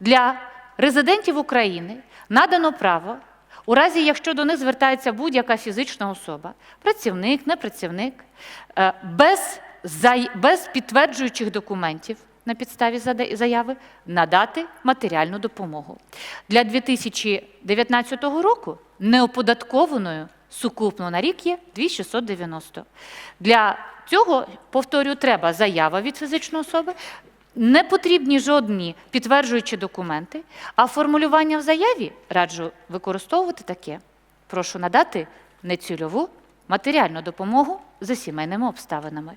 Для резидентів України надано право, у разі, якщо до них звертається будь-яка фізична особа, працівник, непрацівник, е, без, без підтверджуючих документів на підставі заяви, надати матеріальну допомогу. Для 2019 року неоподаткованою сукупно на рік є 2690. Для цього, повторюю, треба заява від фізичної особи, не потрібні жодні підтверджуючі документи, а формулювання в заяві раджу використовувати таке. Прошу надати нецільову матеріальну допомогу за сімейними обставинами.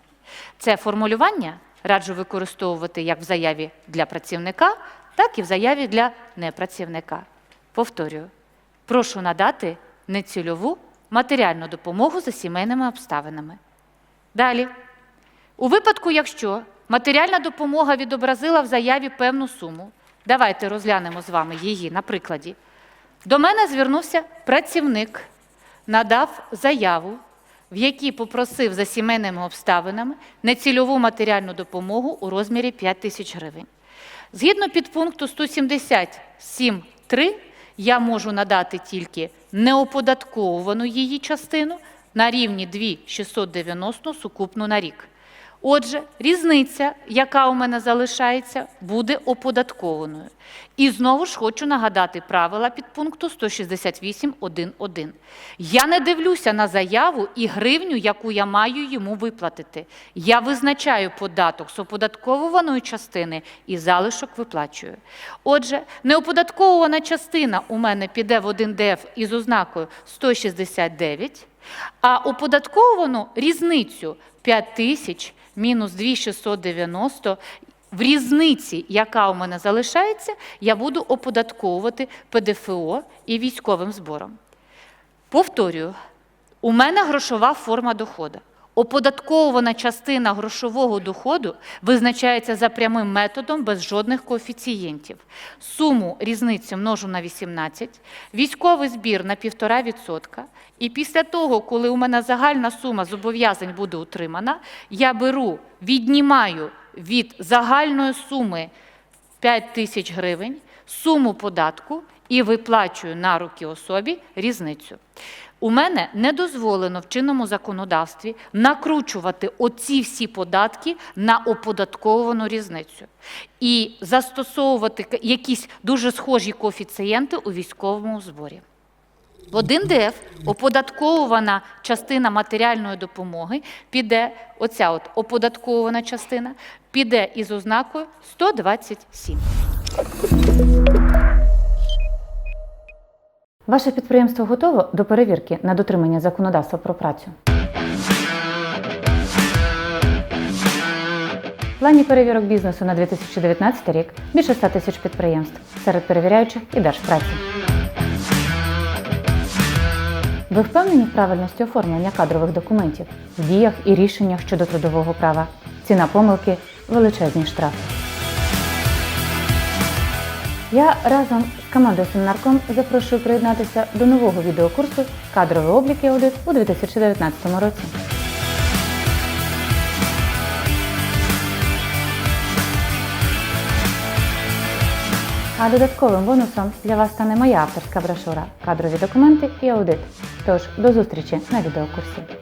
Це формулювання раджу використовувати як в заяві для працівника, так і в заяві для непрацівника. Повторюю, прошу надати нецільову матеріальну допомогу за сімейними обставинами. Далі. У випадку, якщо матеріальна допомога відобразила в заяві певну суму, давайте розглянемо з вами її на прикладі. До мене звернувся працівник, надав заяву, в якій попросив за сімейними обставинами нецільову матеріальну допомогу у розмірі 5 тисяч гривень. Згідно підпункту 177.3, я можу надати тільки неоподатковувану її частину на рівні 2,690 сукупну на рік. Отже, різниця, яка у мене залишається, буде оподаткованою. І знову ж хочу нагадати правила підпункту 168.1.1. Я не дивлюся на заяву і гривню, яку я маю йому виплатити. Я визначаю податок з оподатковуваної частини і залишок виплачую. Отже, неоподатковувана частина у мене піде в 1ДФ із ознакою 169, а оподатковану різницю 5 тисяч мінус 2690 в різниці, яка у мене залишається, я буду оподатковувати ПДФО і військовим збором. Повторюю, у мене грошова форма доходу. Оподатковувана частина грошового доходу визначається за прямим методом без жодних коефіцієнтів. Суму різниці множу на 18, військовий збір на 1,5%. І після того, коли у мене загальна сума зобов'язань буде утримана, я беру, віднімаю від загальної суми 5 тисяч гривень суму податку і виплачую на руки особі різницю. У мене не дозволено в чинному законодавстві накручувати оці всі податки на оподатковану різницю і застосовувати якісь дуже схожі коефіцієнти у військовому зборі. В 1ДФ оподатковувана частина матеріальної допомоги піде, оця от оподатковувана частина, піде із ознакою 127. Ваше підприємство готово до перевірки на дотримання законодавства про працю? В плані перевірок бізнесу на 2019 рік більше 100 тисяч підприємств серед перевіряючих і Держпраці. Ви впевнені в правильності оформлення кадрових документів, в діях і рішеннях щодо трудового права? Ціна помилки величезні штрафи. Я разом з командою Семінарком запрошую приєднатися до нового відеокурсу Кадровий облік і аудит у 2019 році. А додатковим бонусом для вас стане моя авторська брошура Кадрові документи і аудит. Тож до зустрічі на відеокурсі.